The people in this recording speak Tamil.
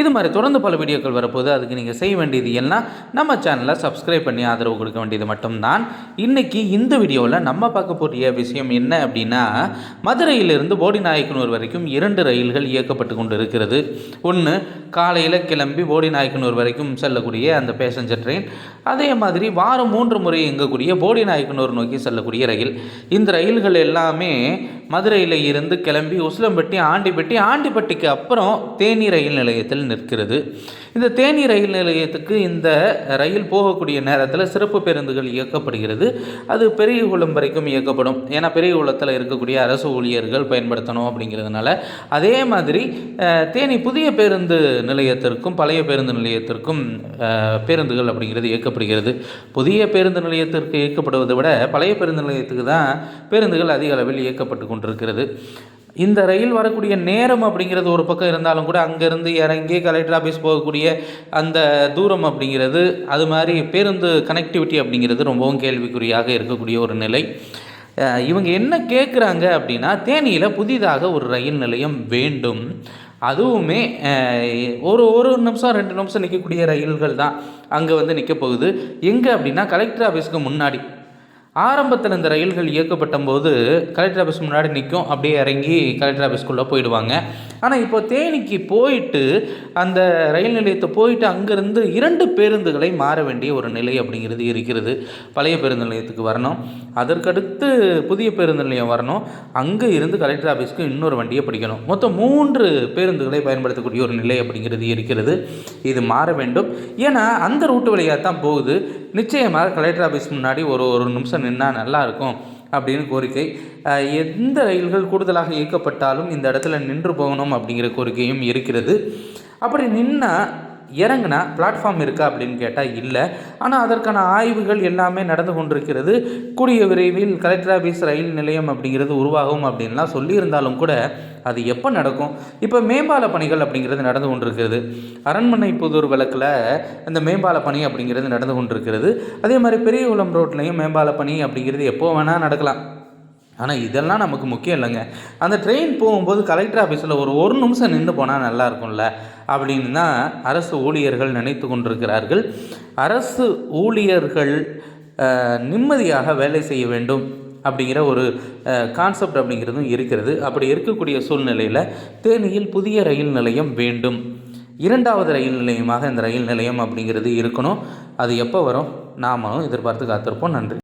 இது மாதிரி தொடர்ந்து பல வீடியோக்கள் வரப்போது அதுக்கு நீங்கள் செய்ய வேண்டியது எல்லாம் நம்ம சேனலை சப்ஸ்கிரைப் பண்ணி ஆதரவு கொடுக்க வேண்டியது மட்டும்தான். இன்றைக்கி இந்த வீடியோவில் நம்ம பார்க்க போகிற விஷயம் என்ன அப்படின்னா மதுரையிலிருந்து போடிநாயக்கனூர் வரைக்கும் இரண்டு ரயில்கள் இயக்கப்பட்டு கொண்டு இருக்கிறது ஒன்று காலையில் கிளம்பி போடிநாயக்கனூர் வரைக்கும் செல்லக்கூடிய அந்த பேசஞ்சர் ட்ரெயின் அதே மாதிரி வாரம் மூன்று முறை இயங்கக்கூடிய போடிநாயக்கனூர் நோக்கி செல்லக்கூடிய ரயில். இந்த ரயில்கள் எல்லாமே மதுரையில் இருந்து கிளம்பி உசிலம்பட்டி ஆண்டிப்பட்டி ஆண்டிப்பட்டிக்கு அப்புறம் தேனி ரயில் நிலையத்தில் நிற்கிறது. இந்த தேனி ரயில் நிலையத்துக்கு இந்த ரயில் போகக்கூடிய நேரத்தில் சிறப்பு பேருந்துகள் இயக்கப்படுகிறது. அது பெரியகுளம் வரைக்கும் இயக்கப்படும். ஏன்னா பெரியகுளத்தில் இருக்கக்கூடிய அரசு ஊழியர்கள் பயன்படுத்தணும் அப்படிங்கிறதுனால அதே மாதிரி தேனி புதிய பேருந்து நிலையத்திற்கும் பழைய பேருந்து நிலையத்திற்கும் பேருந்துகள் அப்படிங்கிறது இயக்கப்படுகிறது. புதிய பேருந்து நிலையத்திற்கு இயக்கப்படுவதை விட பழைய பேருந்து நிலையத்துக்கு தான் பேருந்துகள் அதிக அளவில் இயக்கப்பட்டு கொண்டிருக்கிறது. இந்த ரயில் வரக்கூடிய நேரம் அப்படிங்கிறது ஒரு பக்கம் இருந்தாலும் கூட அங்கேருந்து இறங்கி கலெக்டர் ஆஃபீஸ் போகக்கூடிய அந்த தூரம் அப்படிங்கிறது அது மாதிரி பேருந்து கனெக்டிவிட்டி அப்படிங்கிறது ரொம்பவும் கேள்விக்குறியாக இருக்கக்கூடிய ஒரு நிலை. இவங்க என்ன கேட்குறாங்க அப்படின்னா தேனியில் புதிதாக ஒரு ரயில் நிலையம் வேண்டும். அதுவுமே ஒரு ஒரு நிமிஷம் ரெண்டு நிமிஷம் நிற்கக்கூடிய ரயில்கள் தான் அங்கே வந்து நிற்க போகுது. எங்கே அப்படின்னா கலெக்டர் ஆஃபீஸ்க்கு முன்னாடி ஆரம்பத்தில் இந்த ரயில்கள் இயக்கப்பட்ட போது கலெக்டர் ஆஃபீஸ் முன்னாடி நிற்கும் அப்படியே இறங்கி கலெக்டர் ஆஃபீஸ்க்குள்ளே போயிடுவாங்க. ஆனால் இப்போ தேனிக்கு போயிட்டு அந்த ரயில் நிலையத்தை போயிட்டு அங்கேருந்து இரண்டு பேருந்துகளை மாற வேண்டிய ஒரு நிலை அப்படிங்கிறது இருக்கிறது. பழைய பேருந்து நிலையத்துக்கு வரணும். அதற்கடுத்து புதிய பேருந்து நிலையம் வரணும். அங்கே இருந்து கலெக்டர் ஆஃபீஸ்க்கு இன்னொரு வண்டியை பிடிக்கணும். மொத்தம் மூன்று பேருந்துகளை பயன்படுத்தக்கூடிய ஒரு நிலை அப்படிங்கிறது இருக்கிறது. இது மாற வேண்டும். ஏன்னா அந்த ரூட்டு வழியாக தான் போகுது. நிச்சயமாக கலெக்டர் ஆஃபீஸ் முன்னாடி ஒரு ஒரு நிமிஷம் நின்னால் நல்லாயிருக்கும் அப்படின்னு கோரிக்கை. எந்த ரயில்கள் கூடுதலாக இயக்கப்பட்டாலும் இந்த இடத்துல நின்று போகணும் அப்படிங்கிற கோரிக்கையும் இருக்கிறது. அப்படி நின்னால் இறங்குனா பிளாட்ஃபார்ம் இருக்கா அப்படின்னு கேட்டால் இல்லை. ஆனால் அதற்கான ஆய்வுகள் எல்லாமே நடந்து கொண்டிருக்கிறது. கூடிய விரைவில் கலெக்டர் ஆஃபீஸ் ரயில் நிலையம் அப்படிங்கிறது உருவாகும் அப்படின்லாம் சொல்லியிருந்தாலும் கூட அது எப்போ நடக்கும்? இப்போ மேம்பால பணிகள் அப்படிங்கிறது நடந்து கொண்டிருக்கிறது. அரண்மனை புதூர் விளக்கில் இந்த மேம்பால பணி அப்படிங்கிறது நடந்து கொண்டிருக்கிறது. அதே மாதிரி பெரியகுளம் ரோட்லேயும் மேம்பால பணி அப்படிங்கிறது எப்போ வேணால் நடக்கலாம். ஆனால் இதெல்லாம் நமக்கு முக்கியம் இல்லைங்க. அந்த ட்ரெயின் போகும்போது கலெக்டர் ஆஃபீஸில் ஒரு ஒரு நிமிஷம் நின்று போனால் நல்லா இருக்கும்ல அப்படின்னு தான் அரசு ஊழியர்கள் நினைத்து கொண்டிருக்கிறார்கள். அரசு ஊழியர்கள் நிம்மதியாக வேலை செய்ய வேண்டும் அப்படிங்கிற ஒரு கான்செப்ட் அப்படிங்கிறதும் இருக்கிறது. அப்படி இருக்கக்கூடிய சூழ்நிலையில் தேனியில் புதிய ரயில் நிலையம் வேண்டும். இரண்டாவது ரயில் நிலையமாக இந்த ரயில் நிலையம் அப்படிங்கிறது இருக்கணும். அது எப்போ வரும்? நாமளும் எதிர்பார்த்து காத்திருப்போம். நன்றி.